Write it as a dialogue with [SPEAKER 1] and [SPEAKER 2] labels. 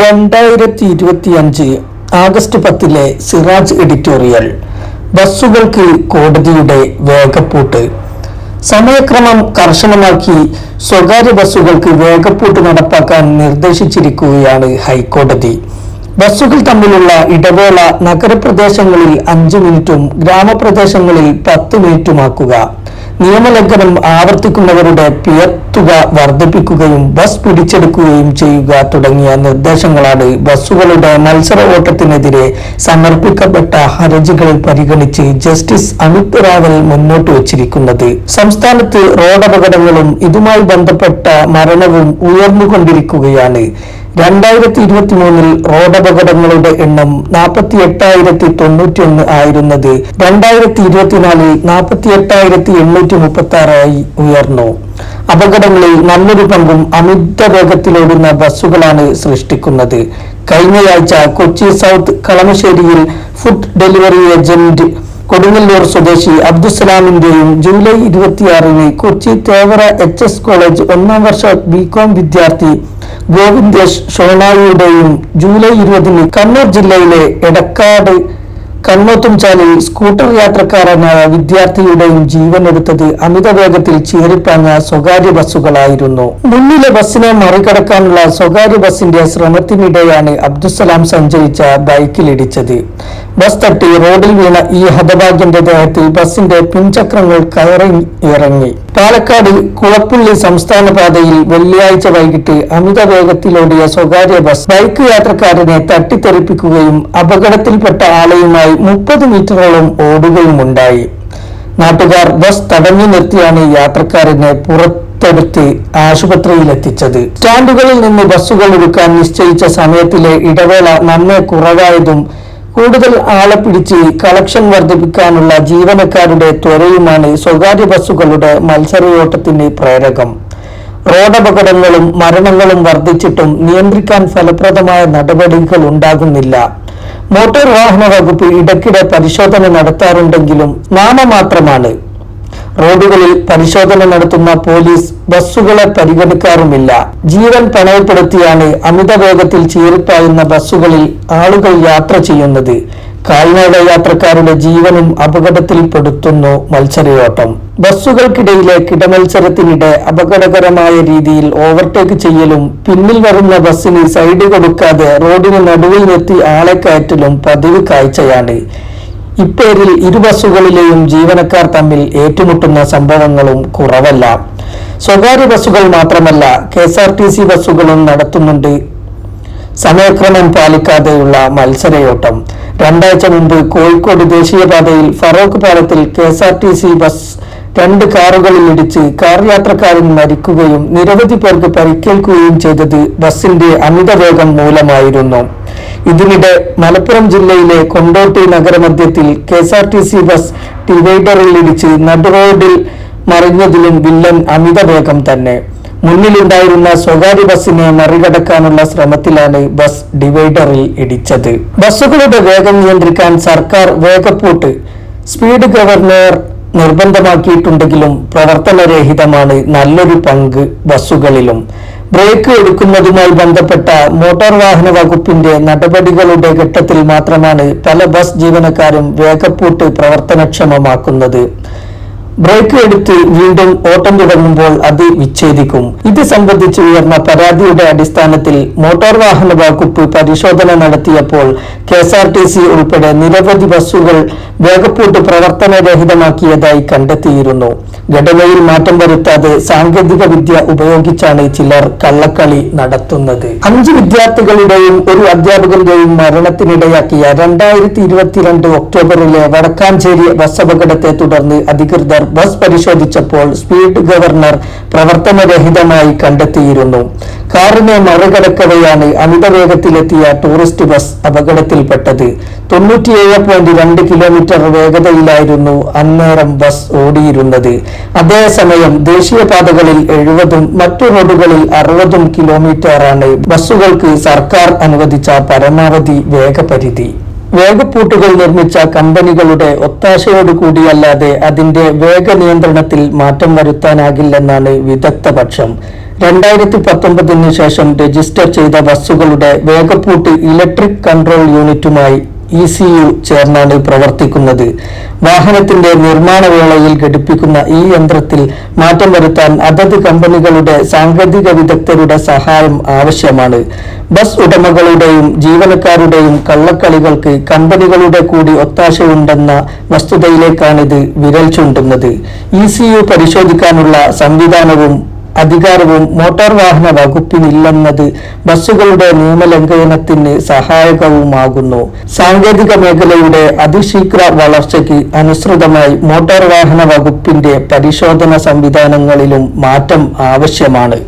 [SPEAKER 1] രണ്ടായിരത്തി ഇരുപത്തി അഞ്ച് ആഗസ്റ്റ് പത്തിലെ സിറാജ് എഡിറ്റോറിയൽ ബസ്സുകൾക്ക് കോടതിയുടെ വേഗപ്പൂട്ട്. സമയക്രമം കർശനമാക്കി സ്വകാര്യ ബസ്സുകൾക്ക് വേഗപ്പൂട്ട് നടപ്പാക്കാൻ നിർദ്ദേശിച്ചിരിക്കുകയാണ് ഹൈക്കോടതി. ബസ്സുകൾ തമ്മിലുള്ള ഇടവേള നഗരപ്രദേശങ്ങളിൽ അഞ്ച് മിനിറ്റും ഗ്രാമപ്രദേശങ്ങളിൽ പത്ത് മിനിറ്റുമാക്കുക. നിയമലംഘനം ആവർത്തിക്കുന്നവരുടെ പിഴ തുക വർദ്ധിപ്പിക്കുകയും ബസ് പിടിച്ചെടുക്കുകയും ചെയ്യുക തുടങ്ങിയ നിർദ്ദേശങ്ങളാണ് ബസ്സുകളുടെ മത്സര ഓട്ടത്തിനെതിരെ സമർപ്പിക്കപ്പെട്ട ഹർജികളിൽ പരിഗണിച്ച് ജസ്റ്റിസ് അമിത് റാവൽ മുന്നോട്ട് വച്ചിരിക്കുന്നത്. സംസ്ഥാനത്ത് റോഡപകടങ്ങളും ഇതുമായി ബന്ധപ്പെട്ട മരണവും ഉയർന്നുകൊണ്ടിരിക്കുകയാണ്. രണ്ടായിരത്തി ഇരുപത്തി മൂന്നിൽ റോഡപകടങ്ങളുടെ എണ്ണം നാൽപ്പത്തി എട്ടായിരത്തി തൊണ്ണൂറ്റി ഒന്ന് ആയിരുന്നത് രണ്ടായിരത്തി ഇരുപത്തിനാലിൽ നാൽപ്പത്തി എട്ടായിരത്തി എണ്ണൂറ്റി മുപ്പത്തി ആറായി ഉയർന്നു. അപകടങ്ങളിൽ നല്ലൊരു പങ്കും അമിത വേഗത്തിലോടുന്ന ബസ്സുകളാണ് സൃഷ്ടിക്കുന്നത്. കഴിഞ്ഞയാഴ്ച കൊച്ചി സൗത്ത് കളമശ്ശേരിയിൽ ഫുഡ് ഡെലിവറി ഏജന്റ് കൊടുങ്ങല്ലൂർ സ്വദേശി അബ്ദുസലാമിന്റെയും ജൂലൈ ഇരുപത്തിയാറിന് Kochi Thevara H S college ഒന്നാം വർഷ ബികോം വിദ്യാർത്ഥി ഗോവിന്ദേഷ് ഷോണായിയുടെയും ജൂലൈ ഇരുപതിന് കണ്ണൂർ ജില്ലയിലെ എടക്കാട് കണ്ണോത്തുംചാലിൽ സ്കൂട്ടർ യാത്രക്കാരനായ വിദ്യാർത്ഥിയുടെയും ജീവനെടുത്തത് അമിത വേഗത്തിൽ ചീറിപ്പാഞ്ഞ സ്വകാര്യ ബസ്സുകളായിരുന്നു. മുന്നിലെ ബസ്സിനെ മറികടക്കാനുള്ള സ്വകാര്യ ബസിന്റെ ശ്രമത്തിനിടെയാണ് അബ്ദുസലാം സഞ്ചരിച്ച ബൈക്കിലിടിച്ചത്. ബസ് തട്ടി റോഡിൽ വീണ ഈ ഹതഭാഗ്യന്റെ ദേഹത്തിൽ ബസിന്റെ പിൻചക്രങ്ങൾ കയറി ഇറങ്ങി. പാലക്കാട് കുളപ്പുള്ളി സംസ്ഥാന പാതയിൽ വെള്ളിയാഴ്ച വൈകിട്ട് അമിത വേഗത്തിലോടിയ സ്വകാര്യ ബസ് ബൈക്ക് യാത്രക്കാരനെ തട്ടിത്തെറിപ്പിക്കുകയും അപകടത്തിൽപ്പെട്ട ആളെയുമായി മുപ്പത് മീറ്ററോളം ഓടുകയുമുണ്ടായി. നാട്ടുകാർ ബസ് തടഞ്ഞു നിർത്തിയാണ് യാത്രക്കാരനെ പുറത്തെടുത്ത് ആശുപത്രിയിൽ എത്തിച്ചത് സ്റ്റാൻഡുകളിൽ നിന്ന് ബസ്സുകൾ എടുക്കാൻ നിശ്ചയിച്ച സമയത്തിലെ ഇടവേള നന്നേ കുറവായതും കൂടുതൽ ആളെ പിടിച്ച് കളക്ഷൻ വർദ്ധിപ്പിക്കാനുള്ള ജീവനക്കാരുടെ ത്വരയുമാണ് സ്വകാര്യ ബസ്സുകളുടെ മത്സരയോട്ടത്തിന് പ്രേരകം. റോഡപകടങ്ങളും മരണങ്ങളും വർദ്ധിച്ചിട്ടും നിയന്ത്രിക്കാൻ ഫലപ്രദമായ നടപടികൾ ഉണ്ടാകുന്നില്ല. മോട്ടോർ വാഹന വകുപ്പ് ഇടയ്ക്കിടെ പരിശോധന നടത്താറുണ്ടെങ്കിലും നാമമാത്രമാണ്. റോഡുകളിൽ പരിശോധന നടത്തുന്ന പോലീസ് ബസ്സുകളെ പരിഗണിക്കാറുമില്ല. ജീവൻ പണയപ്പെടുത്തിയാണ് അമിത വേഗത്തിൽ ചീറിപ്പായുന്ന ബസ്സുകളിൽ ആളുകൾ യാത്ര ചെയ്യുന്നത്. കാൽനട യാത്രക്കാരുടെ ജീവനും അപകടത്തിൽപ്പെടുത്തുന്നു മത്സരയോട്ടം. ബസ്സുകൾക്കിടയിലെ കിടമത്സരത്തിനിടെ അപകടകരമായ രീതിയിൽ ഓവർടേക്ക് ചെയ്യലും പിന്നിൽ വരുന്ന ബസ്സിന് സൈഡ് കൊടുക്കാതെ റോഡിന് നടുവിൽ നിർത്തി ആളെ കയറ്റലും പതിവ് കാഴ്ചയാണ്. ഇപ്പേരിൽ ഇരു ബസ്സുകളിലെയും ജീവനക്കാർ തമ്മിൽ ഏറ്റുമുട്ടുന്ന സംഭവങ്ങളും കുറവല്ല. സ്വകാര്യ ബസ്സുകൾ മാത്രമല്ല K S R T C ബസ്സുകളും നടത്തുന്നുണ്ട്. സമയക്രമം പാലിക്കാതെയുള്ള മത്സരയോട്ടം. രണ്ടാഴ്ച മുമ്പ് കോഴിക്കോട് ദേശീയപാതയിൽ ഫറോക്ക് പാലത്തിൽ K S R T C bus രണ്ട് കാറുകളിൽ ഇടിച്ച് കാർ യാത്രക്കാരൻ മരിക്കുകയും നിരവധി പേർക്ക് പരിക്കേൽക്കുകയും ചെയ്തത് ബസിന്റെ അമിതവേഗം മൂലമായിരുന്നു. ഇതിനിടെ മലപ്പുറം ജില്ലയിലെ Kondotty നഗരമധ്യത്തിൽ K S R T C bus ഡിവൈഡറിൽ ഇടിച്ച് നടുറോഡിൽ മറിഞ്ഞതിലും വില്ലൻ അമിതവേഗം തന്നെ. മുന്നിലുണ്ടായിരുന്ന സ്വകാര്യ ബസ്സിനെ മറികടക്കാനുള്ള ശ്രമത്തിലാണ് ബസ് ഡിവൈഡറിൽ ഇടിച്ചത്. ബസ്സുകളുടെ വേഗം നിയന്ത്രിക്കാൻ സർക്കാർ വേഗപ്പൂട്ട് സ്പീഡ് ഗവർണർ നിർബന്ധമാക്കിയിട്ടുണ്ടെങ്കിലും പ്രവർത്തനരഹിതമാണ് നല്ലൊരു പങ്ക് ബസ്സുകളിലും. ബ്രേക്ക് എടുക്കുന്നതുമായി ബന്ധപ്പെട്ട മോട്ടോർ വാഹന വകുപ്പിന്റെ നടപടികളുടെ ഘട്ടത്തിൽ മാത്രമാണ് പല ബസ് ജീവനക്കാരും വേഗപ്പൂട്ട് പ്രവർത്തനക്ഷമമാക്കുന്നത്. ബ്രേക്ക് എടുത്ത് വീണ്ടും ഓട്ടം തുടങ്ങുമ്പോൾ അത് വിച്ഛേദിക്കും. ഇത് സംബന്ധിച്ച് ഉയർന്ന പരാതിയുടെ അടിസ്ഥാനത്തിൽ മോട്ടോർ വാഹന വകുപ്പ് പരിശോധന നടത്തിയപ്പോൾ K S R T C ഉൾപ്പെടെ നിരവധി ബസ്സുകൾ വേഗപ്പൂട്ട് പ്രവർത്തനരഹിതമാക്കിയതായി കണ്ടെത്തിയിരുന്നു. ഘടനയിൽ മാറ്റം വരുത്താതെ സാങ്കേതിക വിദ്യ ഉപയോഗിച്ചാണ് ചിലർ കള്ളക്കളി നടത്തുന്നത്. അഞ്ച് വിദ്യാർത്ഥികളുടെയും ഒരു അധ്യാപകന്റെയും മരണത്തിനിടയാക്കിയ രണ്ടായിരത്തി ഇരുപത്തിരണ്ട് ഒക്ടോബറിലെ വടക്കാഞ്ചേരി ബസ് അപകടത്തെ തുടർന്ന് അധികൃതർ ബസ് പരിശോധിച്ചപ്പോൾ സ്പീഡ് ഗവർണർ പ്രവർത്തനരഹിതമായി കണ്ടെത്തിയിരുന്നു. കാറിനെ മറികടക്കവെയാണ് അമിതവേഗത്തിലെത്തിയ ടൂറിസ്റ്റ് ബസ് അപകടത്തിൽപ്പെട്ടത്. തൊണ്ണൂറ്റിയേഴ് പോയിന്റ് രണ്ട് കിലോമീറ്റർ വേഗതയിലായിരുന്നു അന്നേരം ബസ് ഓടിയിരുന്നത്. അതേസമയം ദേശീയപാതകളിൽ എഴുപതും മറ്റു റോഡുകളിൽ അറുപതും കിലോമീറ്ററാണ് ബസ്സുകൾക്ക് സർക്കാർ അനുവദിച്ച പരമാവധി വേഗപരിധി. വേഗപ്പൂട്ടുകൾ നിർമ്മിച്ച കമ്പനികളുടെ ഒത്താശയോട് കൂടിയല്ലാതെ അതിന്റെ വേഗ നിയന്ത്രണത്തിൽ മാറ്റം വരുത്താനാകില്ലെന്നാണ് വിദഗ്ധ പക്ഷം രണ്ടായിരത്തി പത്തൊമ്പതിന് ശേഷം രജിസ്റ്റർ ചെയ്ത ബസ്സുകളുടെ വേഗപ്പൂട്ട് ഇലക്ട്രിക് കൺട്രോൾ യൂണിറ്റുമായി ഇ സി യു ചേർന്നാണ് പ്രവർത്തിക്കുന്നത്. വാഹനത്തിന്റെ നിർമ്മാണ വേളയിൽ ഘടിപ്പിക്കുന്ന ഈ യന്ത്രത്തിൽ മാറ്റം വരുത്താൻ അതത് കമ്പനികളുടെ സാങ്കേതിക വിദഗ്ധരുടെ സഹായം ആവശ്യമാണ്. ബസ് ഉടമകളുടെയും ജീവനക്കാരുടെയും കള്ളക്കളികൾക്ക് കമ്പനികളുടെ കൂടി ഒത്താശയുണ്ടെന്ന വസ്തുതയിലേക്കാണിത് വിരൽ ചൂണ്ടുന്നത്. ഇ സി പരിശോധിക്കാനുള്ള സംവിധാനവും അധികാരവും മോട്ടോർ വാഹന വകുപ്പിനില്ലെന്നത് ബസ്സുകളുടെ നിയമലംഘനത്തിന് സഹായകവുമാകുന്നു. സാങ്കേതിക മേഖലയുടെ അതിശീഘ്ര വളർച്ചയ്ക്ക് അനുസൃതമായി മോട്ടോർ വാഹന വകുപ്പിന്റെ പരിശോധന സംവിധാനങ്ങളിലും മാറ്റം ആവശ്യമാണ്.